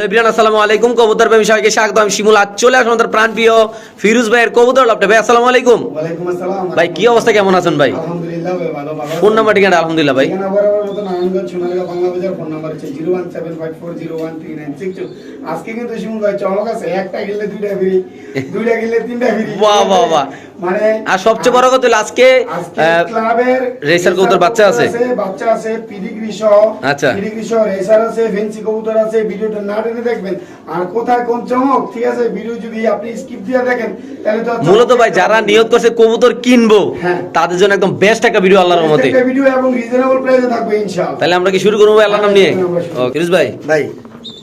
আসসালামু আলাইকুম। কবুতর প্রেমী সবাইকে স্বাগত আমি শিমুল আজ চলে আসলাম আমাদের প্রাণ প্রিয় ফিরুজ ভাইয়ের কবুতর লাভটা ভাই আসসালামু আলাইকুম। ভাই কি অবস্থা? কেমন আছেন ভাই? আলহামদুলিল্লাহ ভালো ভালো ফোন নাম্বার ঠিকানা আলহামদুলিল্লাহ ভাই ঠিকানা মতো নারায়ণগঞ্জ সোনালিকা বাংলা বাজার ফোন নাম্বার হচ্ছে zero one seven five four zero one three nine six আজকে কিন্তু শিমুল ভাই চমক আছে একটা গিললে দুইটা ফ্রি দুইটা গিললে তিনটা ফ্রি বাহ, বাহ, বাহ। মানে আর সবচেয়ে বড় কথা আজকে আজকে ক্লাবের রেসার কবুতর বাচ্চা আছে? বাচ্চা আছে পিডিগ্রি সহ আচ্ছা। পিডিগ্রি সহ রেসার আছে ফেন্সি কবুতর আছে ভিডিওটা না টেনে দেখবেন আর কোথায় কোন চমক ঠিক আছে ভিডিও যদি আপনি স্কিপ দিয়ে দেখেন তাহলে তো মূলত ভাই যারা নিয়োগ করছে কবুতর কিনবো হ্যাঁ। তাদের জন্য একদম বেস্ট একটা ভিডিও আল্লাহর রহমতে। একটা ভিডিও এবং রিজনেবল প্রাইসে থাকবে ইনশাআল্লাহ। তাহলে আমরা কি শুরু করব আল্লাহর নাম নিয়ে? হ্যাঁ, ও ফিরোজ ভাই। ভাই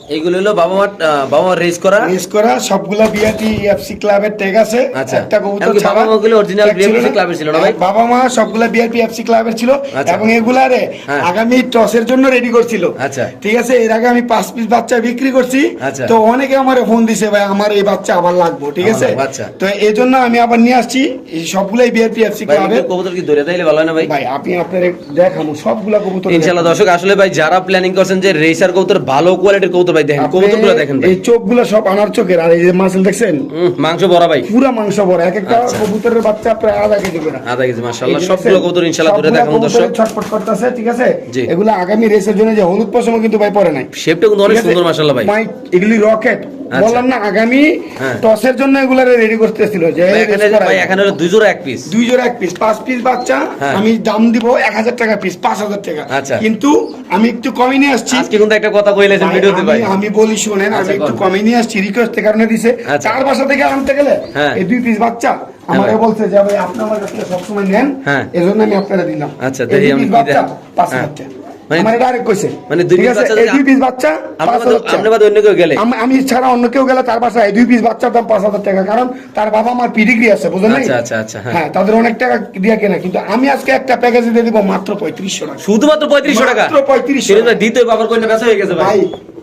এইগুলো হলো বাবা মার বাবা রেস করা মিস করা সবগুলা বিআরটি এফসি ক্লাবের ট্যাগ আছে আচ্ছা। একটা কবুতর ছাড়া বাবা মাগুলো না। ক্লাবের ছিল না ভাই? বাবা মা সবগুলা বিআরপি এফসি ক্লাবের ছিল আচ্ছা। এবং এগুলারে হ্যাঁ। আগামী টসের জন্য রেডি করছিল আচ্ছা। ঠিক আছে এর আগে আমি পাঁচ পিস বাচ্চা বিক্রি করছি আচ্ছা। তো অনেকে আমার ফোন দিছে ভাই আমার এই বাচ্চা আবার লাগবে ঠিক আছে। তো এই জন্য আমি আবার নিয়ে আসছি এই সবগুলাই বিআরপি এফসি ক্লাবের এগুলো কবুতর কি ধরে তাইলে ভালো হয় না ভাই ভাই আপনি আপনার দেখাবো সবগুলা কবুতর ইনশাআল্লাহ দর্শক আসলে ভাই যারা প্ল্যানিং করছেন যে রেসার কবুতর ভালো কোয়ালিটির কবুতর ভাই দেখেন কবুতরগুলো দেখেন এই চোখগুলো সব আনার চোখের আর এই যে মাসেল দেখছেন? মাংস ভরা ভাই। পুরা মাংস ভরা এক একটা আচ্ছা। কবুতরের বাচ্চা প্রায় আধা কেজি করে। আধা কেজি মাশাআল্লাহ। সবগুলো কবুতর ইনশাআল্লাহ ধরে দেখাবো দর্শক ছটফট করতেছে ঠিক আছে। এগুলো আগামী রেসের জন্য যে হলুদ পশম কিন্তু ভাই পরে নাই। শেপটা কিন্তু অনেক সুন্দর মাশাআল্লাহ ভাই। এগুলি রকেট। বললাম না আগামী হ্যাঁ। টসের জন্য এগুলা রেডি করতেছিল যে এখানে হলো দুই জোড়া এক পিস দুই জোড়া এক পিস পাঁচ পিস বাচ্চা হ্যাঁ। আমি দাম দিব এক হাজার টাকা পিস পাঁচ হাজার টাকা আচ্ছা। কিন্তু আমি একটু কমে নিয়ে আসছি আজকে কিন্তু একটা কথা ভাই, ভিডিওতে ভাই আমি- বলি শুনেন আমি আচ্ছা, একটু বল। কমে নিয়ে আসছি রিকোয়েস্টের কারণে দিছে আচ্ছা। চার বাসা থেকে আনতে গেলে হ্যাঁ। এই দুই পিস বাচ্চা ভাই। বলছে যে ভাই আপনি আমার কাছ থেকে সবসময় নেন। এজন্য আমি আপনারা দিলাম আচ্ছা, দেখি আমি পাঁচ। হাজার টাকা মানে- মানে ডাইরেক্ট কইছে। মানে দুই ঠিক পিস আছে বাচ্চা এই দুই পিস বাচ্চা আপনি পাঁচ বাদে- হাজার টাকা। আপনি বাদে অন্য কেউ গেলে। আমি- ছাড়া অন্য কেউ গেলে তার বাসায় এই দুই পিস বাচ্চার দাম পাঁচ হাজার টাকা কারণ তার বাবা মার পিডিগ্রি আছে বুঝলেন আচ্ছা, আচ্ছা, আচ্ছা, হ্যাঁ। হ্যাঁ তাদের অনেক টাকা দিয়ে কেনা কিন্তু আমি আজকে একটা প্যাকেজে দিয়ে দিব মাত্র পঁয়ত্রিশশো টাকা। শুধুমাত্র পঁয়ত্রিশশো টাকা? মাত্র 3500 ফিরোজ ভাই দ্বিতীয় বাবার কন্যা বেচা হয়ে গেছে ভাই।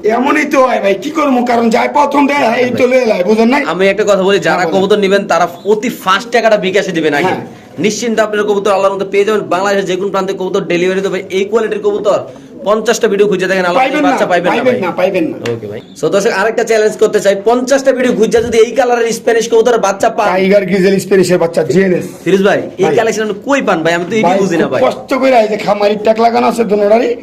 এমনই তো হয় ভাই কি করব? কারণ যাই প্রথম দেয় এই তো লয়ে নাই? আমি একটা কথা বলি যারা। কবুতর নেবেন তারা অতি ফার্স্ট টাকাটা বিকাশে দিবেন আগে। হ্যাঁ। নিশ্চিন্ত আপনার কবুতর আল্লাহর মধ্যে পেয়ে যাবেন। বাংলাদেশের যে কোনো প্রান্তে কবুতর ডেলিভারি দেবে। এই কোয়ালিটির কবুতর পঞ্চাশটা ভিডিও খুঁজে দেখেন বাচ্চা পাইবেন না পাইবেন না ওকে ভাই। সো দর্শক আরেকটা চ্যালেঞ্জ করতে চাই পঞ্চাশটা ভিডিও খুঁজে যদি এই কালারের স্প্যানিশ কবুতরের বাচ্চা পান। টাইগার গ্রিজেল স্পেরিশের বাচ্চা জিএনএস ফিরোজ ভাই এই। কালেকশন কই পান ভাই? আমি তো বুঝি না ভাই। কষ্ট করে এই যে খামারির ট্যাগ লাগানো আছে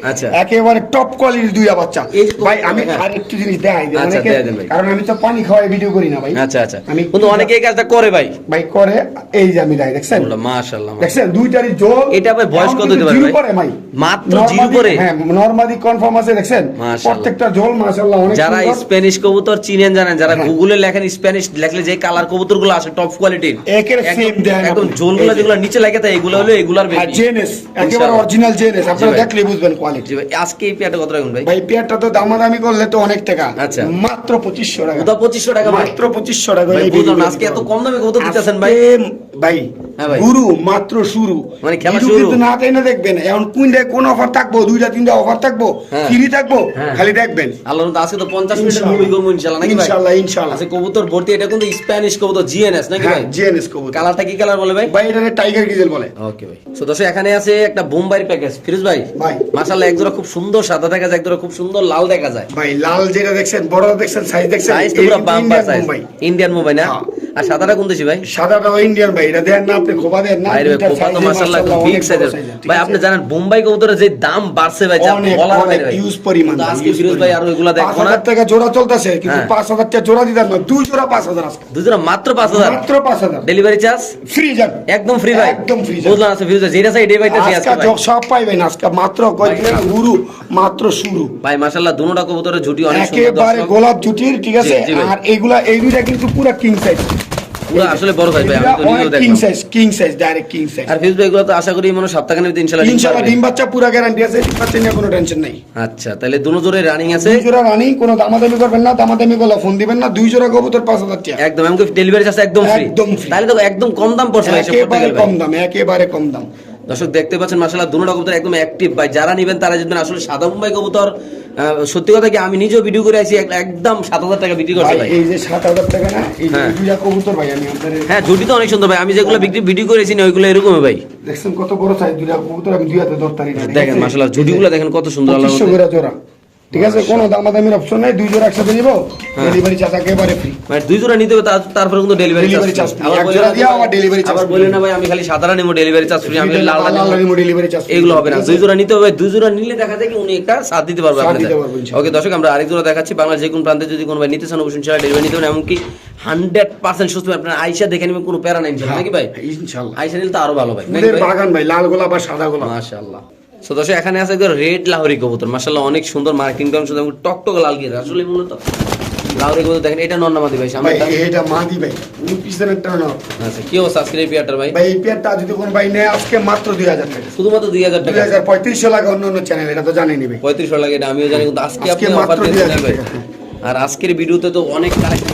আচ্ছা। একেবারে টপ কোয়ালিটির দুইটা বাচ্চা। ভাই আমি হ্যাঁ। আরেকটু জিনিস দেখাই দিই আচ্ছা, অনেকে। কারণ আমি তো পানি খাওয়াই ভিডিও করি না ভাই। আচ্ছা আচ্ছা। আমি কিন্তু অনেকে এই কাজটা করে ভাই। ভাই করে এই যে আমি দেখাই দেখছেন? মাশাআল্লাহ দেখছেন? দুইটারই জল এটা ভাই বয়স কত পারে ভাই? মাত্র জিরো করে? হ্যাঁ নরমালি কনফার্ম আছে দেখছেন? প্রত্যেকটা জল মাশাআল্লাহ অনেক যারা স্প্যানিশ কবুতর চিনেন জানেন যারা হ্যাঁ। গুগলে লেখেন স্প্যানিশ লেখলে যে কালার আসে টপ কোয়ালিটির একের দেন একদম। ঝোলগুলো যেগুলো নিচে লাগে তাই এগুলো হলো এগুলার বেশি। জেনেস একেবারে অরিজিনাল জেনেস আপনারা দেখলে বুঝবেন কোয়ালিটি আজকে এই পেয়ারটা কত রাখুন ভাই? ভাই পেয়ারটা তো দামাদামি করলে তো অনেক টাকা। আচ্ছা। মাত্র পঁচিশশো টাকা। ওটা পঁচিশশো টাকা মাত্র পঁচিশশো টাকা এই বুঝলাম না, video আজকে এত কম দামে কবুতর দিতেছেন ভাই? ভাই হ্যাঁ গুরু মাত্র শুরু। মানে খেলা শুরু। কিন্তু না তাই না দেখবেন। এখন কোনটা কোন অফার থাকব দুইটা তিনটা অফার থাকব হ্যাঁ। ফ্রি থাকব হ্যাঁ। খালি দেখবেন আল্লাহ আজকে তো পঞ্চাশ মিনিটের ইনশাআল্লাহ। মুভি করব ইনশাল্লাহ নাকি ভাই ইনশাআল্লাহ, ইনশাআল্লাহ। আজকে কবুতর ভর্তি এটা কিন্তু স্প্যানিশ কবুতর জিএনএস নাকি হ্যাঁ ভাই জিএনএস কবুতর কালারটা কি কালার বলে ভাই ভাই এটা টাইগার গিজেল বলে ওকে ভাই সো দর্শক এখানে আছে একটা বোম্বাই প্যাকেজ ফিরোজ ভাই ভাই। মাশাআল্লাহ একজোড়া খুব সুন্দর সাদা দেখা যায় একজোড়া খুব সুন্দর লাল দেখা যায় ভাই লাল যেটা দেখছেন বড় দেখছেন সাইজ দেখছেন সাইজ তো পুরো বাম্পার সাইজ। ইন্ডিয়ান মোবাইল না। আর সাদাটা কোন দেশি ভাই সাদাটা ইন্ডিয়ান ভাই এটা দেন না আপনি খোপা দেন না ভাই কোপা তো মাশাআল্লাহ মাশাআল্লাহ বিগ সাইজের ভাই আপনি জানেন বোম্বাই কবুতরের যে দাম বাড়ছে ভাই যা অনেক বলার অনেক বাইরে ভাই ইউজ পরিমাণ আজকে ফিরোজ ভাই আর ওইগুলা দেখব না হাজার টাকা জোড়া চলতেছে কিন্তু হ্যাঁ। পাঁচ হাজার টাকা জোড়া দিতাম না দুই জোড়া পাঁচ হাজার আজকে। দুজোড়া মাত্র পাঁচ হাজার? মাত্র পাঁচ হাজার। ডেলিভারি চার্জ ফ্রি যান। একদম ফ্রি ভাই। একদম free যান। বুঝলাম আছে ফিরোজ ভাই যেটা চাই এটাই পাইতেছি আজকে আজকে ভাই। জ- সব পাইবেন আজকে মাত্র কয়েকদিন গুরু মাত্র শুরু। ভাই মাশাআল্লাহ দুটোটা কবুতরের ঝুটি অনেক সুন্দর একেবারে গোলাপ জুটির ঠিক আছে। আর এগুলা এই দুইটা কিন্তু পুরো কিং সাইজ আসলে বড় সাইজ ভাই আমি তো নিজেও king size king size direct king size আর ভাই এগুলো তো আশা করি মনে ভিতরে ইনশাআল্লাহ ইনশাআল্লাহ ডিম বাচ্চা পুরো গ্যারান্টি আছে ডিম বাচ্চা নিয়ে কোনো টেনশন নাই। আচ্ছা তাহলে দুটো জোরে রানিং আছে। দুই জোড়া রানি কোনো দামাদামি করবেন না দামাদামি করলে ফোন দিবেন না। দুই জোড়া কবুতর পাঁচ হাজার টাকা। একদম ডেলিভারি চার্জ একদম ফ্রি একদম free। তাহলে তো একদম কম দাম পড়ছে ভাই একেবারে কম দাম একেবারে কম দাম। দর্শক দেখতে পাচ্ছেন মাশাআল্লাহ দুটো কবুতর একদম অ্যাক্টিভ ভাই যারা নেবেন তারা যদি আসলে সাদা মুম্বাই কবুতর সত্যি কথা কি আমি নিজেও ভিডিও করে আছি একদম সাত হাজার টাকা বিক্রি করছে ভাই এই যে সাত হাজার টাকা না এই যে হ্যাঁ। দুইটা কবুতর ভাই আমি আপনাদের হ্যাঁ ঝুটি তো অনেক সুন্দর ভাই আমি যেগুলো বিক্রি ভিডিও করেছি না ওইগুলো এরকমই ভাই। দেখছেন কত বড় সাইজ দুইটা কবুতর আমি দুই হাতে ধরতারি দেখেন মাশাআল্লাহ ঝুটিগুলো দেখেন কত সুন্দর আল্লাহ জোড়া। ঠিক আছে কোনো দামাদামির অপশন নাই দুই জোড়া একসাথে নিব ডেলিভারি চার্জ একেবারে ফ্রি মানে দুই জোড়া নিতে হবে তারপরে কিন্তু ডেলিভারি চার্জ charge free। এক জোড়া দিয়ে আবার delivery charge আবার free। বলে না ভাই আমি খালি সাধারণ নিবো ডেলিভারি চার্জ ফ্রি আমি লাল লাল নিবো। ডেলিভারি চার্জ এগুলো হবে না। দুই জোড়া নিতে হবে দুই জোড়া নিলে দেখা যায় কি উনি একটা সাথ দিতে পারবে আপনাদের। ওকে দর্শক আমরা আরেক জোড়া দেখাচ্ছি। বাংলার যে কোনো প্রান্তে যদি কোনো ভাই নিতে চান অবশ্যই ডেলিভারি নিতে পারেন এমনকি হান্ড্রেড পার্সেন্ট সুস্থ আপনার আইসা দেখে নেবেন কোনো প্যারা নাই নাকি ভাই? ইনশাআল্লাহ। আইসা নিলে তো আরও ভালো ভাই? বাগান ভাই লাল গোলাপ আর সাদা গোলাপ। মাশাআল্লাহ। সো দর্শক এখানে আছে রেড লাহোরি কবুতর। অনেক সুন্দর মার্কিং করেন শুধু টকটক লাল গিয়ে আসলে মূলত লাহোরি কবুতর দেখেন এটা নন্নামাদি ভাই ভাই এটা মাদি ভাই উনি আচ্ছা কি অবস্থা আজকের এই পেয়ারটার ভাই? ভাই এই পেয়ারটা যদি কোনো ভাই নেয় আজকে মাত্র দুই হাজার টাকা। শুধুমাত্র দুই হাজার দুই টাকা হাজার পঁয়ত্রিশশো লাগে অন্য অন্য চ্যানেল এটা তো জানেনি ভাই। পঁয়ত্রিশশো লাগে এটা আমিও জানি কিন্তু আজকে আপনি অফার মাত্র দিয়েছেন 2000 ভাই। টাকা। আর আজকের ভিডিওতে তো অনেক কালেকশন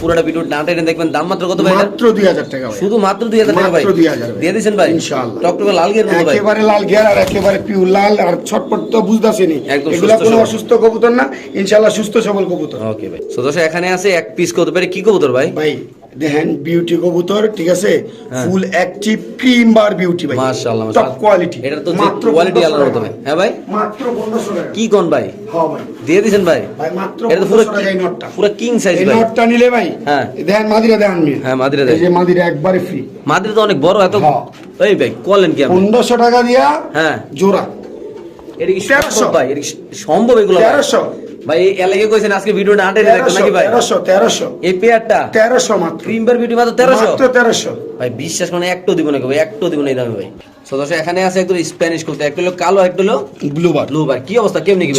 পুরোটা ভিডিও না টেনে দেখবেন। দাম মাত্র কত ভাই মাত্র দুই হাজার টাকা ভাই। শুধু মাত্র দুই হাজার টাকা ভাই। 2000 দিয়ে দিবেন ভাই? ইনশাআল্লাহ। টকটকে লাল গিয়ার ভাই। একেবারে লাল গিয়ার আর একেবারে পিউ লাল আর ছটপট তো বুঝদাসেনি এগুলো কোনো অসুস্থ কবুতর না। ইনশাআল্লাহ সুস্থ সবল কবুতর। ওকে ভাই। সো দর্শক এখানে আছে এক পিস কত পারে কি কবুতর ভাই? ভাই দেখেন বিউটি কবুতর ঠিক আছে। Full active cream bar beauty ভাই। মাশাআল্লাহ টপ কোয়ালিটি এটা তো কোয়ালিটি আলাদা হতে হ্যাঁ ভাই? মাত্র 1500 টাকা। কি কোন ভাই? হ্যাঁ ভাই। দিয়ে দিয়েছেন ভাই? ভাই মাত্র এটা পুরো 1500 টাকা এই নটটা। পুরো কিং সাইজ ভাই। নটটা নিলে ভাই হ্যাঁ। দেখেন মাদিরা দেন হ্যাঁ, মাদিরা। এই যে মাদিরা একবারে ফ্রি মাদ্রিদ তো অনেক বড় এত হ্যাঁ। এই ভাই কলেন কি আপনি? 1500 টাকা দিয়া হ্যাঁ। জোড়া। এটা কি সম্ভব ভাই? এটা সম্ভব এগুলো? 1300 ভাই এলাকে কইছেন আজকে ভিডিওটা নাকি ভাই? 1300 1300 এই পেয়ারটা? 1300 মাত্র। ক্রিমবার বিউটি মাত্র 1300 মাত্র 1300 ভাই বিশ্বাস মানে একটো দিব না ভাই? একটো দিব না দামে ভাই। সো দর্শক এখানে আছে একটু স্প্যানিশ করতে একটা হলো কালো একটা হলো ব্লু বার ব্লু বার কি অবস্থা? কেমনে কি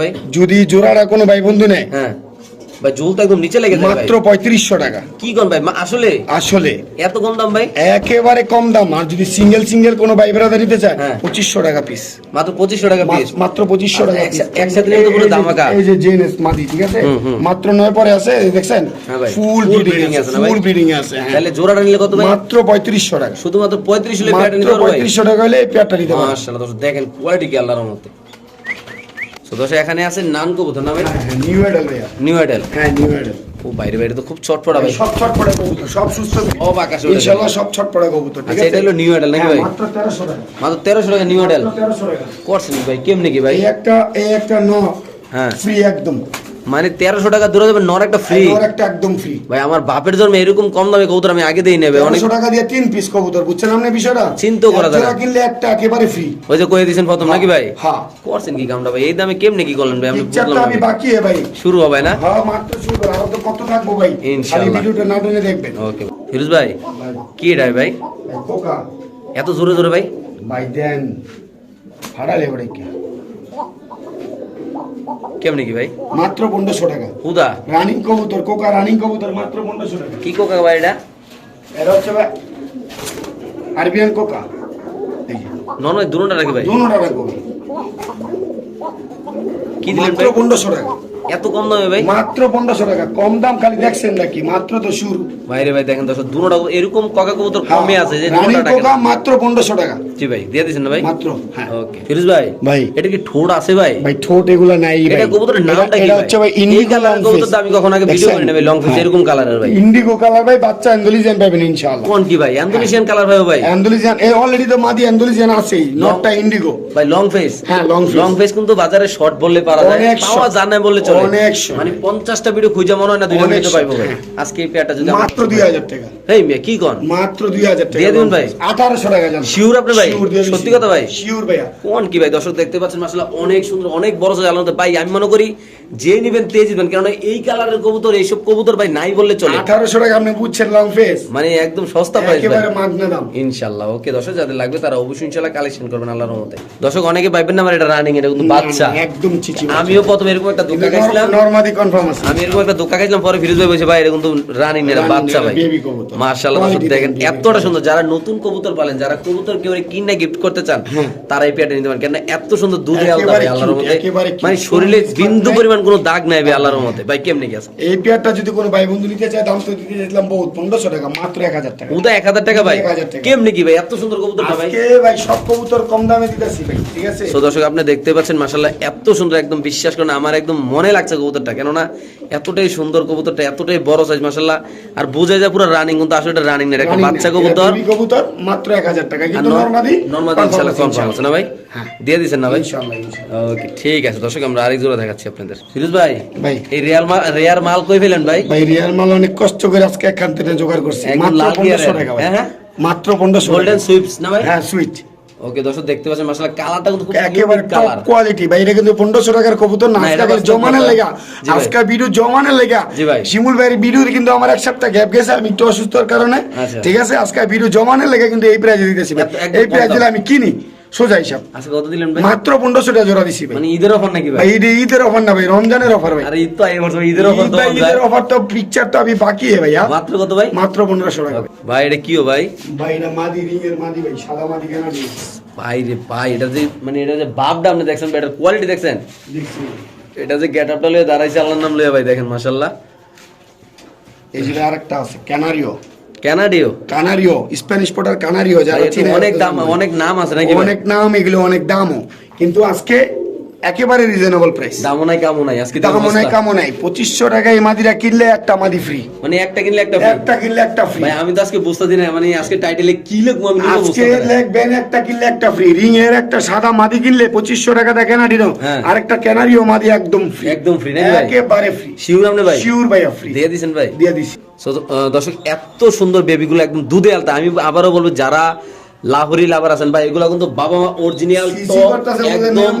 ভাই? যদি জোড়াটা কোনো ভাই বন্ধু নেই হ্যাঁ। ভাই জুল তো একদম নিচে লেগে মাত্র পঁয়ত্রিশশো টাকা। কি কোন ভাই আসলে? আসলে। এত কম দাম ভাই? একেবারে কম দাম। আর যদি সিঙ্গেল সিঙ্গেল কোনো ভাই ব্রাদার নিতে চায় হ্যাঁ। পঁচিশশো টাকা পিস মাত্র পঁচিশশো টাকা পিস মাত্র পঁচিশশো টাকা আচ্ছা, একসাথে নিলে তো পুরো এই যে- ধামাকা। এই যে জেনেস মাদি ঠিক আছে। মাত্র নয় পরে আছে দেখছেন? হ্যাঁ ফুল ব্রিডিং আছে? ফুল ব্রিডিং আছে হ্যাঁ। তাহলে জোড়াটা নিলে কত ভাই? মাত্র পঁয়ত্রিশশো টাকা। শুধুমাত্র পঁয়ত্রিশ হলে পেয়ারটা নিতে পারব পঁয়ত্রিশশো টাকা হলে এই পেয়ারটা নিতে পারব মাশাআল্লাহ দেখেন কোয়ালিটি কি আল্লাহর মধ্যে সো দর্শক এখানে আছে নান কবুতর না ভাই নিউ এডেল ভাইয়া। নিউ আইডেল হ্যাঁ নিউ এডেল ও বাইরে বাইরে তো খুব চটপটা ভাই। সব ছটপড়া কবুতর সব সুস্থ সব আকাশে ইনশাআল্লাহ সব ছটপড়া কবুতর ঠিক আচ্ছা আছে? এটা হলো নিউ আইডেল নাকি হ্যাঁ, ভাই? মাত্র তেরোশো টাকা। মাত্র 1300 টাকা নিউ মাত্র তেরোশো টাকা। করছেন ভাই কেমনি কি ভাই? এই একটা এই একটা ন হ্যাঁ। ফ্রি একদম। মানে তেরোশো টাকা দূরে যাবে নর একটা ফ্রি একটা একদম ফ্রি ভাই আমার বাপের জন্মে এরকম কম দামে কবুতর আমি আগে দিয়ে নেবে। অনেক তেরোশো টাকা দিয়ে তিন পিস কবুতর বুঝছেন আপনি বিষয়টা? চিন্তাও করা না। কিনলে একটা একেবারে ফ্রি ওই যে কয়ে দিয়েছেন প্রথম নাকি ভাই? হ্যাঁ। করছেন কি কামটা ভাই? এই দামে কেমনি কি করলেন ভাই? আমি বুঝলাম আমি বাকি হে ভাই। শুরু হবে না? হ্যাঁ মাত্র শুরু আরও তো কত থাকব ভাই? ইনশাআল্লাহ। ভিডিওটা না টেনে দেখবেন। ওকে। ফিরোজ ভাই কি এটা ভাই? এত জোরে জোরে ভাই? ভাই দেন। ভাড়ালে ওরে কি? কেমনি কি ভাই? মাত্র পনেরোশো টাকা। হুদা? রানিং কবুতর কোকা রানিং কবুতর মাত্র পনেরোশো টাকা। কি কোকা ভাই এটা? এটা হচ্ছে ভাই আরবিয়ান কোকা। যে। নন রাখি ভাই? দুনো টাকা কি দিলেন মাত্র পনেরোশো টাকা। এত কম দামে ভাই? মাত্র পনেরোশো টাকা। কম দাম খালি দেখছেন নাকি? মাত্র তো শুরু। বাইরে ভাই দেখেন দর্শক এরকম কোকা কবুতর কমে আছে যে মাত্র পনেরোশো টাকা। জি ভাই দিয়ে দিয়েছেন ভাই? মাত্র হ্যাঁ। ওকে ফিরোজ ভাই ভাই। এটা কি ঠোঁট আছে ভাই? ভাই ঠোঁট এগুলা নাই ভাই। এটা কবুতরের নামটা কি এটা হচ্ছে ভাই ইন্ডিগো কালারের কবুতর কখনো আগে ভিডিও করি লং ফেস এরকম কালারের ভাই। ইন্ডিগো কালার ভাই বাচ্চা অ্যান্ডোলিজিয়ান পাবেন ইনশাআল্লাহ। কোন কি ভাই? অ্যান্ডোনেশিয়ান কালার ভাই ভাই? অ্যান্ডোলিজিয়ান এ অলরেডি তো মাদি অ্যান্ডোলিজিয়ান আছেই নটটা ইন্ডিগো ভাই লং ফেস হ্যাঁ, long face। লং ফেস কিন্তু বাজারে শর্ট বললে পারা যায়। পাওয়া। যায় বললে চলে অনেক মানে 50টা ভিডিও খুঁজে মনে হয় না দুইটা ভিডিও পাইবো। ভাই। আজকে এই পেয়ারটা যদি মাত্র দুই হাজার টাকা। এই মেয়ে কি কোন? মাত্র দুই হাজার টাকা। দিয়ে দিন ভাই। আঠারোশো টাকা জান। Sure আপনি ভাই? সত্যি কথা ভাই? শিওর ভাইয়া। কোন কি ভাই? দর্শক দেখতে পাচ্ছেন মাসাল্লাহ অনেক সুন্দর অনেক বড় সাইজ আলাদা ভাই আমি মনে করি যে নিবেন তে জিতবেন। কারণ এই কালারের কবুতর এইসব কবুতর ভাই নাই বললে চলে। আঠারোশো টাকা আপনি বুঝছেন লং ফেস মানে একদম সস্তা প্রাইস একেবারে মাগনা দাম। ইনশাল্লাহ ওকে। দর্শক যাদের লাগবে তারা অবশ্যই ইনশাল্লাহ কালেকশন করবেন আল্লাহর রহমতে। দর্শক অনেকে পাইবেন না আমার এটা রানিং এটা কিন্তু বাচ্চা। একদম চিচি আমিও প্রথমে এরকম একটা দোকান খাইছিলাম নর্মাদি কনফার্ম আছে। আমি এরকম একটা দোকান খাইছিলাম পরে ফিরোজ ভাই বলছে ভাই এটা কিন্তু রানিং এর বাচ্চা ভাই। মার্শাল্লাহ দেখেন দেখেন, এতটা সুন্দর। যারা নতুন কবুতর পালেন যারা কবুতর কেউ কিনে গিফট করতে চান তারা এই পেয়ারটা নিতে পারেন। কেন এত সুন্দর দুধে আলদা ভাই আল্লাহর। মানে শরীরে বিন্দু পরিমাণ কোনো দাগ নাই ভাই আল্লাহর রহমতে। ভাই কেমনে গেছে এই পেয়ারটা যদি কোনো ভাই বন্ধু নিতে চায় দাম তো দিতে চাইছিলাম বহুত পনেরোশো টাকা মাত্র এক হাজার টাকা। উদা এক হাজার টাকা ভাই। 1000। কেমনে কি ভাই? এত সুন্দর কবুতরটা ভাই। আজকে ভাই সব কবুতর কম দামে দিতেছি ভাই ঠিক আছে? সো দর্শক আপনি দেখতে পাচ্ছেন মাসাল্লাহ এত সুন্দর একদম বিশ্বাস করেন আমার একদম মনে লাগছে কবুতরটা কেননা এতটাই সুন্দর কবুতরটা এতটাই বড় সাইজ মাসাল্লাহ আর বোঝা যায় পুরো রানিং কিন্তু আসলে এটা রানিং না এটা একটা বাচ্চা কবুতর। কবুতর মাত্র এক হাজার টাকা কিন্তু নর্মাদি নর্মাদি ইনশাআল্লাহ কনফার্ম আছে না ভাই? হ্যাঁ। দিয়ে দিছেন না ভাই? ওকে ঠিক আছে দর্শক আমরা আরেক জোড়া দেখাচ্ছি আপনাদের। ফিরোজ ভাই ভাই। এই রিয়াল মাল রেয়ার মাল কই ফেলেন ভাই? ভাই রিয়াল মাল অনেক কষ্ট করে আজকে এখান থেকে জোগাড় করছি। মাত্র লাল পনেরোশো গিয়ারের। টাকা ভাই। হ্যাঁ, হ্যাঁ। মাত্র পনেরোশো গোল্ডেন সুইপস না ভাই? হ্যাঁ সুইট ওকে দর্শক দেখতে পাচ্ছেন মাশাআল্লাহ কালারটা কিন্তু খুব একেবারে টপ কোয়ালিটি ভাই এটা কিন্তু পনেরোশো টাকার কবুতর না আজকে জমানের। লেগা। আজকে ভিডিও জমানের লেগা। জি ভাই। শিমুল ভাইয়ের ভিডিও কিন্তু আমার এক সপ্তাহ গ্যাপ গেছে আমি একটু অসুস্থর কারণে। আচ্ছা। ঠিক আছে আজকে ভিডিও জমানের লেগে কিন্তু এই প্রাইজে দিতেছি এই প্রাইজ আমি কিনি সোজা হিসাব। আজকে কত দিলেন ভাই? মাত্র পনেরোশো টাকা জোড়া দিছি ভাই। মানে ঈদের অফার নাকি ভাই? ঈদের অফার না ভাই রমজানের অফার ভাই। আরে ঈদ তো এই বছর ঈদের অফার তো। ঈদের অফার তো পিকচার তো আমি বাকি है ভাইয়া। মাত্র কত ভাই? মাত্র পনেরোশো টাকা। ভাই এটা কিও ভাই? ভাই এটা মাদি রিং এর মাদি ভাই সাদা মাদি কেনা ভাই রে ভাই এটা যে মানে এটা যে বাপটা আপনি দেখছেন ভাই এটার কোয়ালিটি দেখছেন? দেখছি। এটা যে গেট আপটা লয়ে দাঁড়াইছে আল্লাহর নাম লয়ে ভাই দেখেন মাশাআল্লাহ। এই যে আরেকটা আছে ক্যানারিও ক্যানাডিও কানারিও স্প্যানিশ পটার কানারিও যারা অনেক দাম অনেক নাম আছে নাকি অনেক নাম এগুলো অনেক দামও। কিন্তু আজকে একেবারে রিজনেবল প্রাইস দামও নাই কামও নাই আজকে দাম দাম নাই কামও নাই। পঁচিশশো টাকা এই মাদিরা কিনলে একটা মাদি ফ্রি মানে একটা কিনলে একটা free। একটা কিনলে একটা ফ্রি ভাই আমি তো আজকে বুঝতে দিই না মানে আজকে টাইটেলে কি লিখব আমি আজকে লিখবেন একটা কিনলে একটা ফ্রি রিং এর একটা সাদা মাদি কিনলে পঁচিশশো টাকা দেয় ক্যানাডিও হ্যাঁ। আরেকটা ক্যানারিও মাদি একদম ফ্রি একদম নাকি ভাই? একেবারে ফ্রি শিওর আপনি ভাই? শিওর ভাই ফ্রি দিয়ে দিছেন ভাই? দিয়ে দিছি। দর্শক এত সুন্দর বেবিগুলো একদম দুধে আলতা। আমি আবারও বলব যারা লাহোরি লাভার আছেন। ভাই এগুলো কিন্তু বাবা মা অরিজিনাল একদম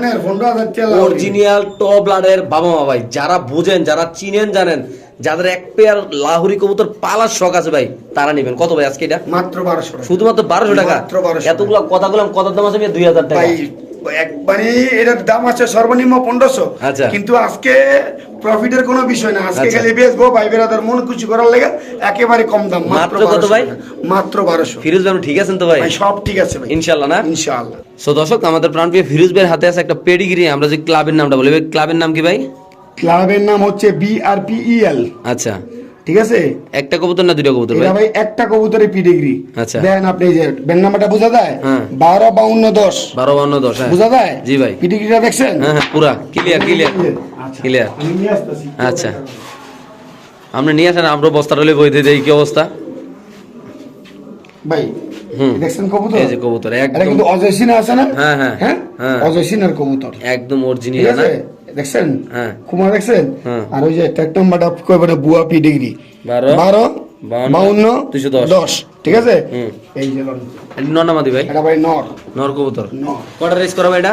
অরিজিনাল টপ ব্লাডের বাবা মা ভাই। যারা বুঝেন যারা চিনেন জানেন যাদের এক পেয়ার লাহোরি কবুতর পালার শখ আছে ভাই তারা নেবেন। কত ভাই আজকে এটা? মাত্র বারোশো শুধুমাত্র বারোশো টাকা? মাত্র 1200 এতগুলো কথা বললাম কথার দাম আছে দুই হাজার টাকা। একবারে এটার দাম আছে সর্বনিম্ন পনেরোশো। আচ্ছা। কিন্তু আজকে প্রফিটের কোনো বিষয় না। আজকে আচ্ছা। খালি বেচবো ভাই বেরাদার মন খুশি করার লেগে একেবারে কম দাম। মাত্র কত ভাই? মাত্র বারোশো। ফিরোজ ভাই ঠিক আছেন তো ভাই? সব ঠিক আছে ভাই। ইনশাল্লাহ না? ইনশাআল্লাহ। সো দর্শক আমাদের প্রাণপ্রিয় ফিরোজ ভাইয়ের হাতে আছে একটা পেডিগ্রি আমরা যে ক্লাবের নামটা বলি ক্লাবের নাম কি ভাই? ক্লাবের নাম হচ্ছে বিআরপিইএল আচ্ছা। ঠিক আছে? একটা কবুতর না দুইটা কবুতর ভাই এটা ভাই? একটা কবুতরের পিডিগ্রি আচ্ছা। দেন আপনি যে ব্যান নাম্বারটা বোঝা যায়? হ্যাঁ। বারো বাউন্ন দশ। বারো বান্ন দশ হ্যাঁ। বোঝা যায়? জি ভাই। পিডিগ্রিটা দেখছেন? হ্যাঁ হ্যাঁ পুরা। ক্লিয়ার ক্লিয়ার আচ্ছা। ক্লিয়ার আমি নিয়ে আসতেছি। আচ্ছা। আপনি নিয়ে আসেন আমরা বস্তাটা হলে বই দিয়ে দেই কি অবস্থা? ভাই। দেখছেন কবুতর? এই যে কবুতর একদম। কিন্তু অজয়সিনা আছে না? হ্যাঁ, হ্যাঁ, হ্যাঁ? হ্যাঁ। অজয়সিনার কবুতর। একদম অরিজিনাল না? দেখছেন। কুমার দেখছেন। আর ওই যে ট্যাগ নাম্বারটা না বুয়া পি ডিগ্রি বারো, বাউন্ন, দশ। দশ। ঠিক আছে? এই যে। ননামাদি ভাই? এটা ভাই নর। নর কবুতর। নর। কটা রেস করা ভাই এটা?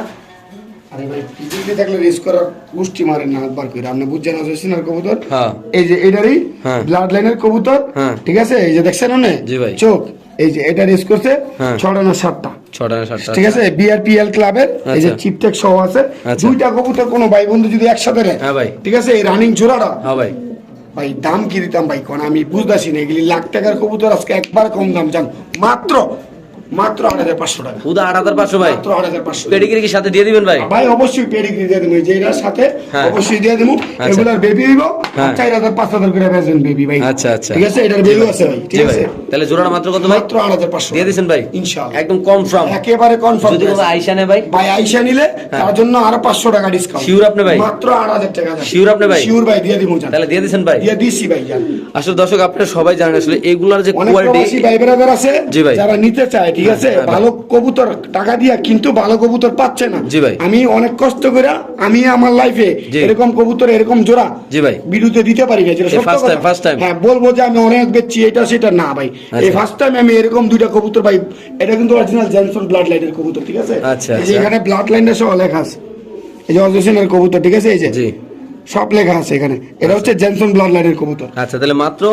আরে ভাই পিডিগ্রি থাকলে রেস করার গোষ্ঠী মারেন না হাত করে। আপনি বুঝছেন অজয়সিনার কবুতর? হ্যাঁ। এই যে এটারই হ্যাঁ। ব্লাড লাইনের কবুতর? হ্যাঁ। ঠিক আছে? এই যে দেখছেন না জি ভাই। চোখ। এই যে এটা রেস করছে। ছটা না সাতটা। ছটা না সাতটা ঠিক আছে? বিআরপিএল ক্লাবের এই যে আচ্ছা। চিপটেক সহ আছে। আচ্ছা। দুইটা কবুতর কোনো ভাই বন্ধু যদি একসাথে নেয় হ্যাঁ ভাই। ঠিক আছে? এই রানিং জোড়াটা হ্যাঁ ভাই। ভাই দাম কি দিতাম ভাই? কোন আমি বুঝতেছি না এগুলি লাখ টাকার কবুতর আজকে একবার কম দাম জান মাত্র মাত্র আট হাজার পাঁচশো টাকা। খুদা আট হাজার পাঁচশো ভাই। মাত্র আট হাজার পাঁচশো। পেডিগ্রি কি সাথে দিয়ে দিবেন ভাই? ভাই অবশ্যই পেডিগ্রি দিয়ে দেবো। এই সাথে। অবশ্যই দিয়ে দেবো। এগুলার বেবি হইব। চার হাজার পাঁচ হাজার করে বেচবেন বেবি ভাই। আচ্ছা, আচ্ছা। ঠিক আছে? এটার বেবি আছে ভাই। ঠিক আছে? তাহলে জোড়াটা মাত্র কত ভাই? মাত্র আট হাজার পাঁচশো দিয়ে দিছেন ভাই? ইনশাআল্লাহ। একদম কনফার্ম একেবারে কনফার্ম যদি কোনো আইসা নেয় ভাই? ভাই আইসা নিলে তার জন্য আরও পাঁচশো টাকা ডিসকাউন্ট আপনি ভাই? মাত্র আট হাজার টাকা Sure আপনি ভাই? শিওর ভাই দিয়ে দিব তাহলে দিয়ে দিছেন ভাই? দিয়ে দিছি ভাই আসলে দর্শক আপনারা সবাই জানেন আসলে এগুলার যে কোয়ালিটি ভাই বেরাদার আছে জি ভাই। যারা নিতে চায় ঠিক আছে হ্যাঁ, ভালো কবুতর টাকা দিয়া কিন্তু ভালো কবুতর পাচ্ছে না জি ভাই। আমি অনেক কষ্ট করে আমি আমার লাইফে এরকম কবুতর এরকম জোড়া জি ভাই। বিরুদ্ধে দিতে পারি না যেটা কথা। time, first time। হ্যাঁ বলব যে আমি অনেক বেচছি এটা সেটা না ভাই এই আচ্ছা। ফার্স্ট টাইম আমি এরকম দুইটা কবুতর ভাই এটা কিন্তু অরিজিনাল জেনসন ব্লাড লাইনের কবুতর ঠিক আছে আচ্ছা, এই যে আচ্ছা। এখানে ব্লাড লাইনের সহ লেখা আছে এই যে অজসেনের কবুতর ঠিক আছে এই যে জি সব লেখা আছে এখানে। এটা হচ্ছে জেনসন ব্লাড লাইনের কবুতর। আচ্ছা তাহলে মাত্র?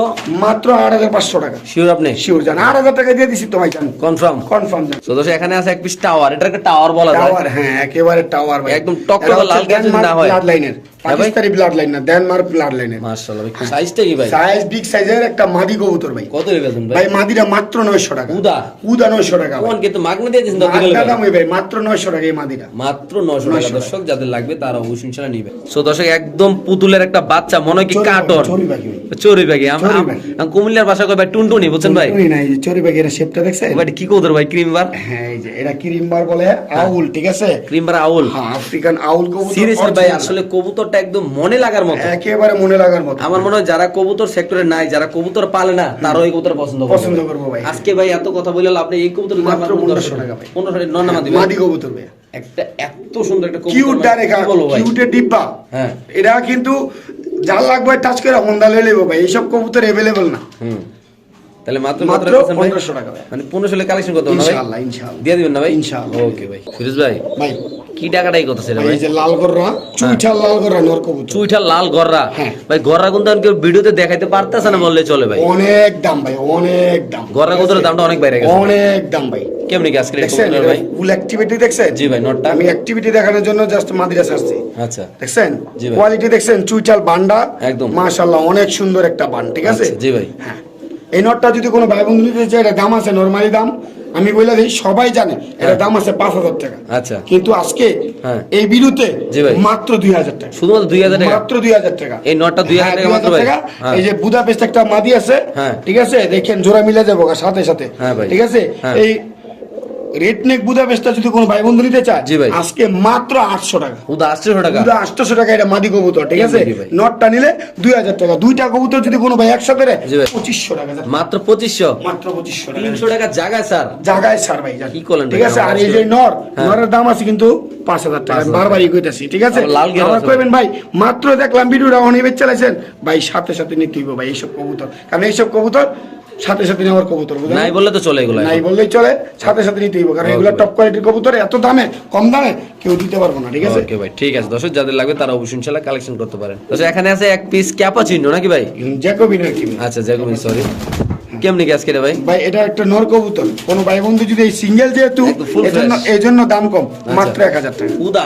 মাত্র আট হাজার পাঁচশো টাকা। শিওর আপনি? শিওর জান। আট হাজার টাকা দিয়ে দিছি তো ভাই জান। কনফার্ম কনফার্ম জান। তো দর্শক এখানে আছে এক পিস টাওয়ার এটাকে টাওয়ার বলা যায়। টাওয়ার হ্যাঁ একেবারে টাওয়ার ভাই। একদম টকটকে লাল গাছ যদি না হয়। ব্লাড লাইনের হ্যাঁ পাকিস্তানি ব্লাড লাইন না ডেনমার্ক ব্লাড লাইনের মাশাআল্লাহ ভাই সাইজটা কি ভাই? সাইজ বিগ সাইজের একটা মাদি কবুতর ভাই। কত রেবেছেন ভাই? ভাই মাদিরা মাত্র নয়শো টাকা। উদা? উদা নয়শো টাকা ভাই। কোন কিন্তু মাগনা দিয়ে তো দিগল মাগনা ভাই। মাত্র নয়শো টাকা এই মাদিরা মাত্র নশো টাকা। 900 দর্শক যাদের লাগবে তারা অবশ্যই ইনশাল্লাহ নিবে। সো দর্শক একদম পুতুলের একটা বাচ্চা মনে হয় কি পাখি চোরি। আম কুমিল্লার ভাষা কয় ভাই টুনটুনি বুঝছেন ভাই? না, এই এটা শেপটা দেখছেন? ভাই কি কৌতর ভাই ক্রিম বার হ্যাঁ, এই যে, এটা কিরিমবার বলে, আউল, ঠিক আছে? Cream bar owl. হ্যাঁ, আফ্রিকান আউল কবুতর, সিরিয়াসলি ভাই আসলে কবুতরটা একদম মনে লাগার মতো। একেবারে মনে লাগার মতো। আমার মনে হয় যারা কবুতর সেক্টরে নাই যারা কবুতর পালে না তারা ওই কবুতর পছন্দ করবে। পছন্দ করব ভাই। আজকে ভাই এত কথা বললে আপনি এই কবুতর মাত্র 1500 টাকা ভাই। পনেরোশো টাকা নন নামা মাদি কবুতর ভাই। একটা এত সুন্দর একটা কিউট কিউটের ডিব্বা। হ্যাঁ। এটা কিন্তু যার লাগবে টাচ করে হন্ডা লয়ে নেব ভাই। এইসব কবুতর অ্যাভেলেবল না। হুম। তাহলে মাত্র মাত্র মাত্র 1500 টাকা। মানে পনেরোশো কালেকশন করতে হবে ইনশাআল্লাহ ইনশাআল্লাহ। দিয়ে দিবেন না ভাই? ইনশাআল্লাহ। ওকে ভাই। ফিরোজ ভাই ভাই। কি টাকাটাই কত সেটা ভাই এই যে লাল গররা চুইঠাল লাল গররা নর কবুতর। চুইটা লাল গররা? হ্যাঁ। ভাই গররা কিন্তু ভিডিওতে দেখাইতে পারতেছে না বললে চলে ভাই। অনেক দাম ভাই অনেক দাম। গররা কবুতরের দামটা অনেক বাইরে গেছে। অনেক দাম ভাই। কেমনি কি আজকে দেখছেন? ভাই? ফুল অ্যাক্টিভিটি দেখছেন? জি ভাই, নোটটা। আমি অ্যাক্টিভিটি দেখানোর জন্য জাস্ট মাদ্রাস আসছি। আচ্ছা। দেখছেন? কোয়ালিটি দেখছেন? চুইচাল বান্ডা। একদম। মাশাআল্লাহ অনেক সুন্দর একটা বান ঠিক আছে? আচ্ছা, জি ভাই। হ্যাঁ। এই নটটা যদি কোনো ভাই বন্ধু নিতে চায় এটা দাম আছে নর্মালি দাম আমি বলে দিই সবাই জানে এটা হ্যাঁ। দাম আছে পাঁচ হাজার টাকা আচ্ছা কিন্তু আজকে হ্যাঁ। এই বিরুতে মাত্র দুই হাজার টাকা শুধুমাত্র দুই হাজার টাকা মাত্র দুই হাজার টাকা এই নটটা দুই হাজার টাকা মাত্র টাকা। হ্যাঁ। এই যে বুদাপেস্ট একটা মাদি আছে হ্যাঁ। ঠিক আছে দেখেন জোড়া মিলে যাব সাথে সাথে হ্যাঁ ঠিক আছে হ্যাঁ। এই রেডনেক বুদাপেস্টটা যদি কোনো ভাই বন্ধু নিতে চায় জি ভাই। আজকে মাত্র আটশো টাকা। উদা আটশো টাকা। দুধ আটশো টাকা এটা মাদি কবুতর ঠিক আছে? নটটা নিলে দুই হাজার টাকা। দুইটা কবুতর যদি কোনো ভাই একসাথে নেয় টাকা। মাত্র মাত্র টাকা। টাকা জায়গায় স্যার। জায়গায় ছাড় ভাই কি করলেন ঠিক আছে? আর এই যে নর হ্যাঁ। নরের দাম আছে কিন্তু পাঁচ হাজার টাকা। 5,000 বারবারই কইতাছি ঠিক আছে? কইবেন ভাই। মাত্র দেখলাম ভিডিওটা অনিবেদ চালাইছেন। ভাই সাথে সাথে নিতে হইব ভাই এইসব কবুতর। কারণ এইসব কবুতর সাথে সাথে নেওয়ার কবুতর নাই বললে তো চলে এগুলো নাই বললেই চলে সাথে সাথে নিতে হবে কারণ এগুলা টপ কোয়ালিটির কবুতর এত দামে কম দামে কেউ দিতে পারব না ঠিক আছে? ওকে ভাই ঠিক আছে। দর্শক যাদের লাগবে তারা অবশ্যই ইনশাআল্লাহ কালেকশন করতে পারেন। দর্শক এখানে আছে এক পিস ক্যাপাচিনো নাকি ভাই? জ্যাকোবি কি। আচ্ছা জ্যাকোবিন সরি কেমনি কি আজকে রে ভাই? ভাই এটা একটা নর কবুতর। কোন ভাই বন্ধু যদি এই সিঙ্গেল যেহেতু এজন্য fresh। এই জন্য দাম কম মাত্র এক হাজার টাকা। উদা?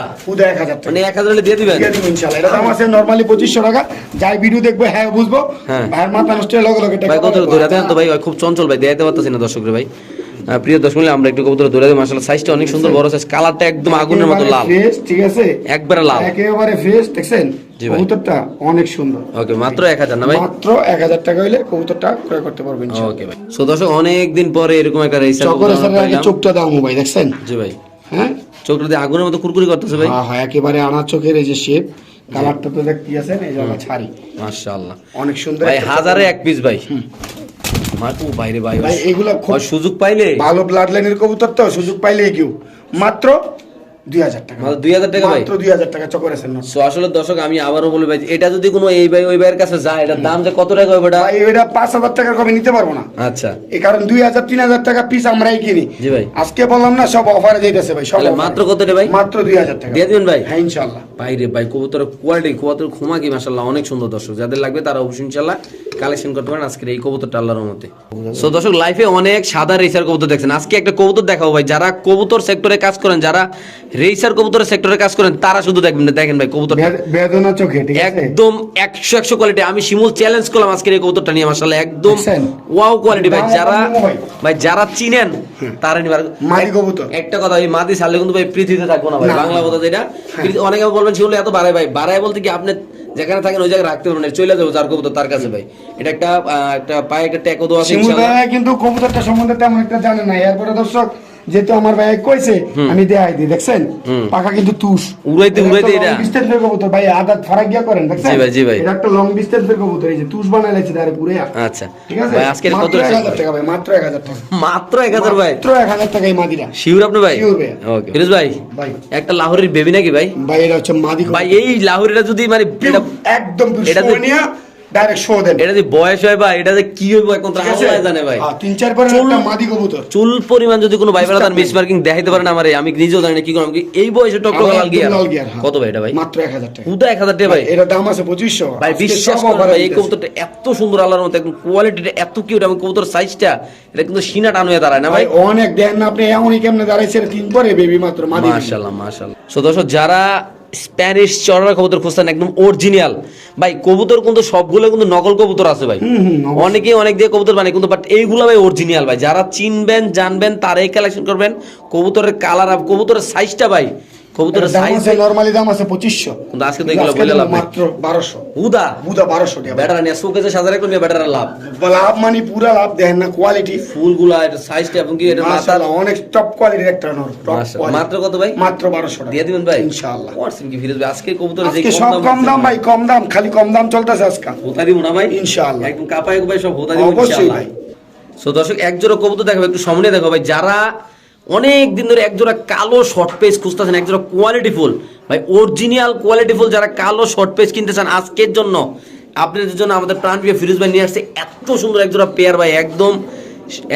এক হাজার টাকা। মানে এক হাজার হলে দিয়ে দিবেন? দিয়ে দিব ইনশাল্লাহ এটা দাম আছে নরমালি পঁচিশশো টাকা। যাই ভিডিও দেখব হ্যাঁ বুঝব। হ্যাঁ। ভাইয়ের মাথা নষ্ট লগে লগে ভাই কত ধরে দেন তো ভাই খুব চঞ্চল ভাই দেখাতে পারতেছি না দর্শকরে ভাই। প্রিয় দর্শক আমরা একটু কবুতর ধরে দিই মাশাআল্লাহ সাইজটা অনেক সুন্দর বড় সাইজ কালারটা একদম আগুনের মতো লাল। ঠিক আছে? একবারে লাল। একেবারে ফ্রেশ দেখছেন? ভাই। কবুতরটা অনেক সুন্দর। ওকে মাত্র এক হাজার না ভাই? মাত্র এক হাজার টাকা হইলে কবুতরটা ক্রয় করতে পারবেন ওকে ভাই। সো দর্শক অনেক দিন পরে এরকম একটা আগে চোখটা দাম ভাই দেখছেন? জি ভাই। হ্যাঁ? চোখটা দিয়ে আগুনের মতো কুরকুরি করতেছে ভাই। হ্যাঁ হ্যাঁ একেবারে আনা চোখের এই যে শেপ কালারটা তো দেখতে আছেন এই জায়গা ছাড়ি। মাশাআল্লাহ। অনেক সুন্দর ভাই হাজারে এক পিস ভাই। ও বাইরে ভাই ভাই এগুলো সুযোগ পাইলে? ভালো ব্লাড লাইনের কবুতর তো সুযোগ পাইলে কেউ। মাত্র দুই হাজার টাকা। মাত্র 2000 টাকা মাত্র দুই হাজার টাকা চকর না সো আসলে দর্শক আমি আবারও বলি ভাই এটা যদি কোনো এই ভাই ওই ভাইয়ের কাছে যায় এটার দাম যে কত টাকা হবে এটা? এটা পাঁচ হাজার টাকার কমে নিতে পারব না। আচ্ছা। এই কারণ দুই হাজার তিন হাজার টাকা পিস আমরাই কিনি। জি ভাই। আজকে বললাম না সব অফারে যাইতেছে ভাই সব মাত্র কত রে ভাই? মাত্র দুই হাজার টাকা। দিয়ে দিবেন ভাই? হ্যাঁ ইনশাল্লাহ ভাই রে ভাই কবুতরের কোয়ালিটি কবুতর খুমা কি মাশাআল্লাহ অনেক সুন্দর দর্শক। যাদের লাগবে তারা অবশ্যই ইনশাআল্লাহ কালেকশন করতে পারেন আজকের এই কবুতরটা আল্লাহর রহমতে। সো দর্শক লাইফে অনেক সাদা রেসার কবুতর দেখছেন। আজকে একটা কবুতর দেখাবো ভাই যারা কবুতর সেক্টরে কাজ করেন যারা রেসার কবুতরের সেক্টরে কাজ করেন তারা শুধু দেখবেন দেখেন ভাই কবুতর বেদনা চোখে ঠিক আছে? একদম একশো একশো কোয়ালিটি আমি শিমুল চ্যালেঞ্জ করলাম আজকের এই কবুতরটা নিয়ে মাসাল্লাহ একদম ওয়াও কোয়ালিটি ভাই যারা ভাই। যারা চিনেন তারা নিবার মাদি কবুতর। একটা কথা এই মাদি ছাড়লে কিন্তু ভাই পৃথিবীতে থাকব না ভাই হ্যাঁ। বাংলা কথা যেটা। অনেকে বলবেন শিমুল এত বাড়ায় ভাই। বাড়ায় বলতে কি আপনি যেখানে থাকেন ওই জায়গায় রাখতে পারবেন চলে যাব যার কবুতর তার কাছে ভাই। এটা একটা একটা পায়ে একটা ট্যাকো দেওয়া আছে শিমুল ভাই কিন্তু কবুতরটা সম্বন্ধে তেমন একটা জানে না। এরপরে দর্শক যেহেতু আমার ভাই কইছে আমি দেখাই দিই দেখছেন? পাকা কিন্তু তুষ। উড়াইতে উড়াইতে এটা। ডিস্টেন্সের কবুতর। ভাই আদাত ফারাক গিয়া করেন দেখছেন? জি ভাই, জি ভাই। এটা একটা লং ডিস্টেন্সের কবুতর এই যে তুষ বানাই লাইছে তারে পুরে আচ্ছা। ঠিক আছে? ভাই আজকের কত টাকা ভাই মাত্র এক হাজার টাকা। মাত্র এক হাজার ভাই? মাত্র এক হাজার টাকা এই মাদিরা। শিউর আপনি ভাই? Sure ভাই। ওকে ফিরোজ ভাই ভাই। একটা লাহোরের বেবি নাকি ভাই? ভাই এটা হচ্ছে মাদি ভাই এই লাহোরিটা যদি মানে একদম এটা ডাইরেক্ট শো দেন এটা যদি বয়স হয় বা এটা যে কি হইব এখন তো আল্লাহ জানে ভাই। হ্যাঁ, তিন চার পরে একটা মাদি কবুতর। চুল পরিমাণ যদি কোনো ভাই তার মিস মার্কিং দেখাইতে পারেন আমারে আমি নিজেও জানি না কি করলাম কি এই বয়সে টক টক লাল গিয়ার? হ্যাঁ। কত ভাই এটা ভাই? মাত্র এক হাজার টাকা। হুদা এক হাজার টাকা ভাই। এটা দাম আছে পঁচিশশো। ভাই বিশ্বাস করেন ভাই এই কবুতরটা এত সুন্দর আল্লাহর মতো একদম কোয়ালিটিটা এত কিউট এবং কবুতর সাইজটা এটা কিন্তু সিনা টান হয়ে দাঁড়ায় না ভাই? ভাই অনেক দেন না আপনি এমনই কেমনে দাঁড়াইছে? তিন পরে বেবি মাত্র মাদি। মাশাআল্লাহ মাশাআল্লাহ। সো দর্শক যারা স্প্যানিশ চড়া কবুতর খুঁজছেন একদম অরিজিনাল ভাই কবুতর কিন্তু সবগুলো কিন্তু নকল কবুতর আছে ভাই। অনেকে অনেক দিয়ে কবুতর বানায় কিন্তু বাট এইগুলো ভাই অরিজিনাল ভাই। যারা চিনবেন জানবেন তারাই কালেকশন করবেন। কবুতরের কালার আর কবুতরের সাইজটা ভাই কবুতরের সাইজ নরমালি দাম আছে পঁচিশশো। কিন্তু আজকে তো এগুলো বলে লাভ মাত্র বারোশো। হুদা? বুধা বারোশো টাকা। ব্যাটারা নিয়ে শোকেসে সাজা রাখল নিয়ে ব্যাটারা লাভ। লাভ মানে পুরা লাভ দেখেন না কোয়ালিটি ফুলগুলা সাইজটা এবং কি এটা মাথা অনেক টপ কোয়ালিটির একটা নর মাত্র কত ভাই? মাত্র বারোশো টাকা। দিয়ে দিবেন ভাই? ইনশাআল্লাহ। কি ফিরোজ আজকে কবুতরের যে সব কম দাম ভাই। কম দাম খালি কম দাম চলতেছে আজকে। হোতা দিব না ভাই? ইনশাআল্লাহ। একদম কাপায় ভাই সব হোতা দিব ইনশাআল্লাহ। সো দর্শক এক জোড়া কবুতর দেখাবো একটু সামনে দেখো ভাই। যারা অনেক দিন ধরে এক জোড়া কালো শর্ট পেজ খুঁজতেছেন এক জোড়া কোয়ালিটি ফুল। ভাই অরিজিনাল কোয়ালিটি ফুল যারা কালো শর্ট পেজ কিনতে চান আজকের জন্য আপনাদের জন্য আমাদের প্রাণ প্রিয় ফিরোজ ভাই নিয়ে আসছে এত সুন্দর এক জোড়া পেয়ার ভাই একদম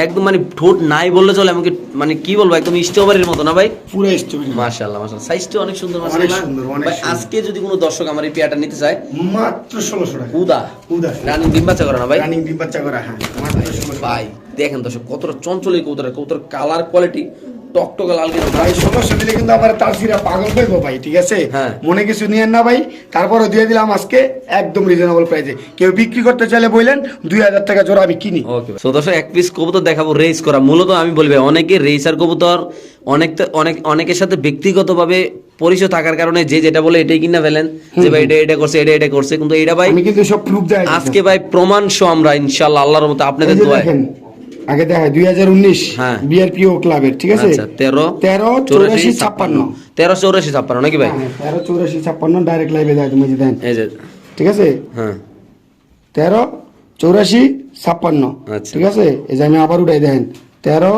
একদম মানে ঠোঁট নাই বললে চলে এমনকি মানে কি বলব একদম স্ট্রবেরির মতো না ভাই? পুরো স্টুডেন্ট মাশাআল্লাহ মাশাআল্লাহ। সাইজটা অনেক সুন্দর অনেক মাশাআল্লাহ সুন্দর, ভাই আজকে যদি কোনো দর্শক আমার এই পেয়ারটা নিতে চায় মাত্র ষোলোশো টাকা। উদা উদা রানিং ডিম বাচ্চা করে না ভাই? রানিং ডিম বাচ্চা করা হ্যাঁ মাত্র ষোলোশো ভাই দেখেন দর্শক কতটা চঞ্চল এই কবুতর কবুতর কালার কোয়ালিটি টকটকে লাল কিন্তু ভাই ষোলোশো দিলে কিন্তু আমার তালসিরা পাগল পেবো ভাই ঠিক আছে? হ্যাঁ। মনে কিছু নিয়েন না ভাই তারপরে দিয়ে দিলাম আজকে একদম রিজনেবল প্রাইসে কেউ বিক্রি করতে চাইলে বললেন দুই হাজার টাকা জোড়া আমি কিনি। ওকে সো দর্শক এক পিস কবুতর দেখাবো রেস করা। মূলত আমি বলব অনেকে রেসার কবুতর অনেক অনেক অনেকের সাথে ব্যক্তিগতভাবে পরিচয় থাকার কারণে যে যেটা বলে এটাই কিনা ফেলেন যে ভাই এটা এটা করছে এটা এটা করছে। কিন্তু এটা ভাই আমি কিন্তু সব প্রুফ দেয় আজকে ভাই প্রমাণ সহ আমরা ইনশাআল্লাহ আল্লাহর মতো আপনাদের দোয়ায়। আগে দেখায় দুই হাজার উনিশ হ্যাঁ। বিআরপিও ক্লাবের ঠিক আছে? আচ্ছা তেরো তেরো চৌরাশি ছাপ্পান্ন। তেরো চৌরাশি ছাপ্পান্ন নাকি ভাই? হ্যাঁ, তেরো চৌরাশি ছাপ্পান্ন ডাইরেক্ট লাইভে দেয় তুমি দেন ঠিক আছে? হ্যাঁ। তেরো চৌরাশি ছাপ্পান্ন। আচ্ছা। ঠিক আছে? এই যে আমি আবার উঠাই দেখেন। তেরো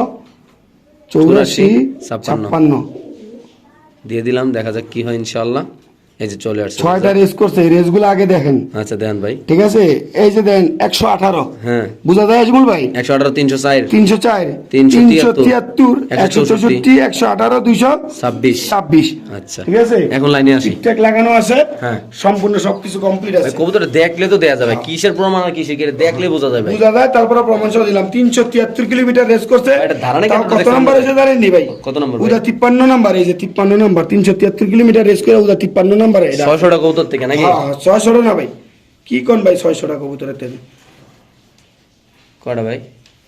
চৌরাশি ছাপ্পান্ন। দিয়ে দিলাম দেখা যাক কি হয় ইনশাআল্লাহ। এই যে চলে আসছে ছয়টা রেস করছে রেসগুলো আগে দেখেন। আচ্ছা দেন ভাই। ঠিক আছে? এই যে দেন একশো আঠারো। হ্যাঁ। বুঝা যায় আজমুল ভাই? একশো আঠারো তিনশো চার। তিনশো চার তিনশো তিয়াত্তর, একশো চৌষট্টি, একশো আঠারো দুইশো ছাব্বিশ। ছাব্বিশ। আচ্ছা। ঠিক আছে? এখন লাইনে আসি। ঠিকঠাক লাগানো আছে। হ্যাঁ। সম্পূর্ণ সবকিছু কমপ্লিট আছে। কবুতর দেখলে তো দেয়া যাবে। কিসের প্রমাণ আর কিসের কি দেখলে বোঝা যাবে। বুঝা যায় তারপরে প্রমাণ সহ দিলাম। তিনশো তিয়াত্তর কিলোমিটার রেস করছে। এটা ধারণা কত নাম্বার? এসে ভাই? কত নম্বর উদা তিপ্পান্ন নাম্বার এই যে তিপ্পান্ন নাম্বার তিনশো তিয়াত্তর কিলোমিটার রেস করে উদা তিপ্পান্ন নাম্বার এটা ছয়শো টাকা কবুতর থেকে নাকি? হ্যাঁ ছয়শো না ভাই। কি কোন ভাই ছয়শো টাকা কবুতরের থেকে? কয়টা ভাই?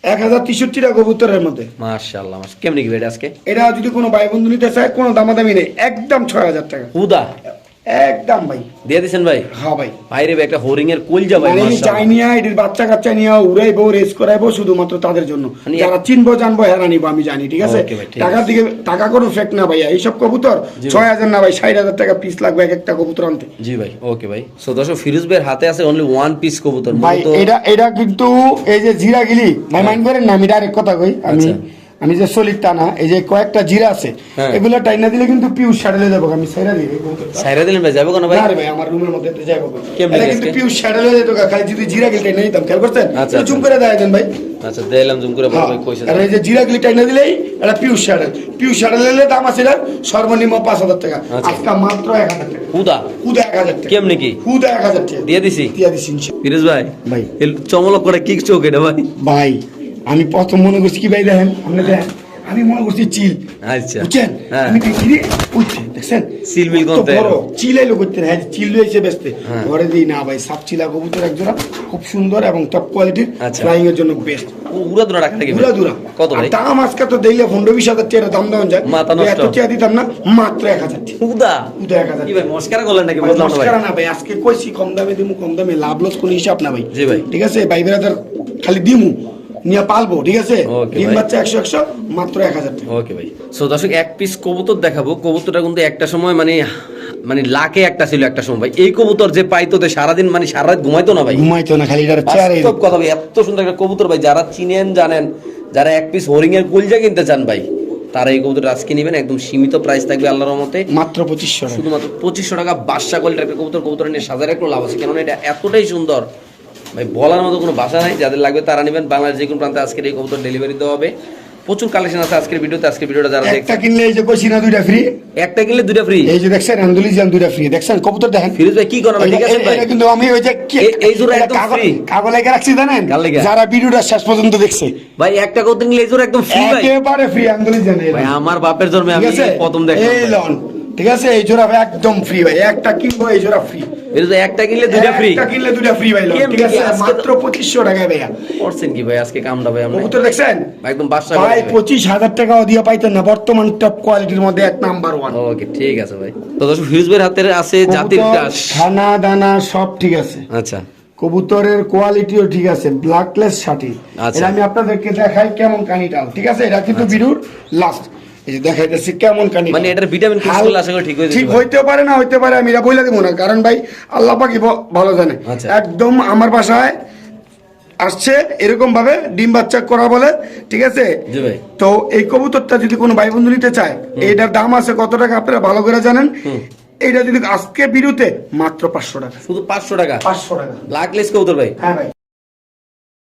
এক হাজার তেষট্টি টাকা কবুতরের মধ্যে। মাশাআল্লাহ মাশ কেমনি কি ভাই এটা আজকে? এটা যদি কোনো ভাই বন্ধু নিতে চায় কোনো দামাদামি নেই। একদম ছয় হাজার টাকা। হুদা? একদম ভাই। দিয়ে দিছেন ভাই? হ্যাঁ ভাই। ভাই একটা হরিং এর কলজা ভাই এটির বাচ্চা কাচ্চা নিয়ে উড়াইবো রেস করাইবো শুধুমাত্র তাদের জন্য। মানে যারা চিনবো জানব হেরা নিবো আমি জানি ঠিক আছে? ভাই, টাকার দিকে টাকা কোনো ফেক না ভাইয়া এইসব কবুতর ছয় হাজার না ভাই ষাট হাজার টাকা পিস লাগবে এক একটা কবুতর আনতে। জি ভাই ওকে ভাই। সো দর্শক ফিরোজ ভাইয়ের হাতে আছে অনলি ওয়ান পিস কবুতর ভাই এটা এটা কিন্তু এই যে জিরা গিলি ভাই মাইন্ড করেন না আমি ডাইরেক্ট কথা কই আমি আচ্ছা। আমি যে সলিড টানা এই যে কয়েকটা জিরা আছে হ্যাঁ। এগুলো টাইনা দিলে কিন্তু পিউস সাড়ে দেবো আমি সেরা দিই। সাইরা দিলেন ভাই যাবে কোন ভাই না রে ভাই আমার রুমের মধ্যে তো। কেমনে এটা? কিন্তু পিউস সাড়ে যেত খালি যদি জিরা গিলি টাইনা দিতাম খেয়াল করছেন আচ্ছা, জুম আচ্ছা। করে দেয় দেন ভাই আচ্ছা দিলাম জুম করে হ্যাঁ, ভাই কইছে আর এই যে জিরা গিলি টাইনা দিলেই এটা পিউস সাড়ে পিউস দিলে দাম আছে এটার সর্বনিম্ন পাঁচ হাজার টাকা আচ্ছা। আজকে মাত্র এক হাজার টাকা হুদা হুদা এক হাজার টাকা কেমনি কি হুদা এক হাজার টাকা দিয়ে দিছি দিয়ে দিছি। ফিরোজ ভাই ভাই। চমলক করে কি চোখ এটা ভাই ভাই আমি প্রথম মনে করছি কি ভাই দেখেন? আপনি দেখেন? আমি মনে করছি চিল। আচ্ছা। বুঝছেন? হ্যাঁ। আমি দেখি রে উঠছে দেখছেন? চিল মিল করতে বড়। চিল এলো করতে হ্যাঁ চিল রয়েছে বেসতে হ্যাঁ। ঘরে দিই না ভাই সাপ চিলা কবুতর খুব সুন্দর এবং টপ কোয়ালিটির। ফ্লাইং এর জন্য বেস্ট উড়া দুরা রাখা ভাই? দুরা। কত ভাই? দাম আজকে তো দিলে পনেরো বিশ হাজার টাকা দাম যায়। মাথা এত নষ্ট। টাকা দিতাম না মাত্র এক হাজার কি ভাই মস্কারা করলেন নাকি? বুঝলাম না ভাই। মস্করা না ভাই আজকে কইছি কম দামে দিমু কম দামে লাভ লস কোনো হিসাব না ভাই। জি ভাই। ঠিক আছে? ভাই বেরাদার খালি দিমু। নিয়ে পালবো ঠিক আছে? ডিম। বাচ্চা একশো একশো মাত্র এক হাজার টাকা। ওকে ভাই। সো দর্শক এক পিস কবুতর দেখাবো। কবুতরটা কিন্তু একটা সময় মানে মানে লাখে একটা ছিল একটা সময় ভাই। এই কবুতর যে পাইতো তো সারাদিন মানে সারা রাত ঘুমাইতো না ভাই। ঘুমাইতো না খালি কথা ভাই এত সুন্দর একটা কবুতর ভাই যারা চিনেন জানেন যারা এক পিস হরিং এর কলজা কিনতে চান ভাই তারা এই কবুতর আজকে নেবেন একদম সীমিত প্রাইস থাকবে আল্লাহর রহমতে। মাত্র পঁচিশশো শুধুমাত্র পঁচিশশো টাকা বাদশা কোয়ালিটির একটা কবুতর কবুতর নিয়ে সাজার একটু লাভ আছে। কেননা এটা এতটাই সুন্দর ভাই বলার মতো কোনো ভাষা নাই যাদের লাগবে তারা নেবেন। বাংলাদেশ যে কোনো প্রান্তে আজকের এই কবুতর ডেলিভারি দেওয়া হবে। প্রচুর কালেকশন আছে আজকের ভিডিওতে আজকের ভিডিওটা যারা একটা কিনলে এই যে কইছি না দুইটা ফ্রি একটা কিনলে দুটা ফ্রি এই যে দেখছেন আন্দুলিজান দুইটা ফ্রি দেখছেন কবুতর দেখেন। ফিরোজ ভাই কি ভাই ঠিক আছে ভাই? এটা কিন্তু আমি ওই যে এই- জোড়া একদম free। কাগজ লেগে রাখছি জানেন? যারা ভিডিওটা শেষ পর্যন্ত দেখছে। ভাই একটা কবুতর নিলে এই জোড়া একদম ফ্রি ভাই। একেবারে ফ্রি আন্দুলিজান ভাই আমার বাপের জন্মে আমি প্রথম দেখলাম এই লন। ঠিক আছে? এই জোড়া ভাই একদম ফ্রি ভাই। একটা কিনবো এই জোড়া ফ্রি এটা তো একটা কিনলে দুইটা ফ্রি একটা কিনলে দুইটা ফ্রি ভাই ঠিক আছে? মাত্র পঁচিশশো টাকায় ভাইয়া। করছেন কি ভাই আজকে কামটা ভাই আমরা? কবুতর দেখছেন? একদম বাসা ভাই পঁচিশ হাজার টাকাও দিয়ে পাইতেন না বর্তমান টপ কোয়ালিটির মধ্যে এক নাম্বার ওয়ান ওকে ঠিক আছে ভাই। তো দর্শক ফিউজ ভাইয়ের হাতে আছে জাতির ক্রাশ খানা দানা সব ঠিক আছে। আচ্ছা। কবুতরের কোয়ালিটিও ঠিক আছে ব্ল্যাকলেস শাটি আচ্ছা। এটা আমি আপনাদেরকে দেখাই কেমন কানিটাল ঠিক আছে? এটা কিন্তু বিরুর লাস্ট এই যে দেখাইতেছি কেমন কানি মানে এটার ভিটামিন কোর্স করলে আশা করি ঠিক হয়ে ঠিক হইতে পারে না হইতে পারে আমি এটা বলে দেবো না। কারণ ভাই আল্লাহ পাকি ভালো জানে। আচ্ছা। একদম আমার বাসায় আসছে এরকম ভাবে ডিম বাচ্চা করা বলে ঠিক আছে? তো এই কবুতরটা যদি কোনো ভাই বন্ধু নিতে চায় এইটার দাম আছে কত টাকা আপনারা ভালো করে জানেন? এইটা যদি আজকে বিরুতে মাত্র পাঁচশো টাকা। শুধু পাঁচশো টাকা? পাঁচশো টাকা। ব্ল্যাকলেস কবুতর ভাই? হ্যাঁ ভাই।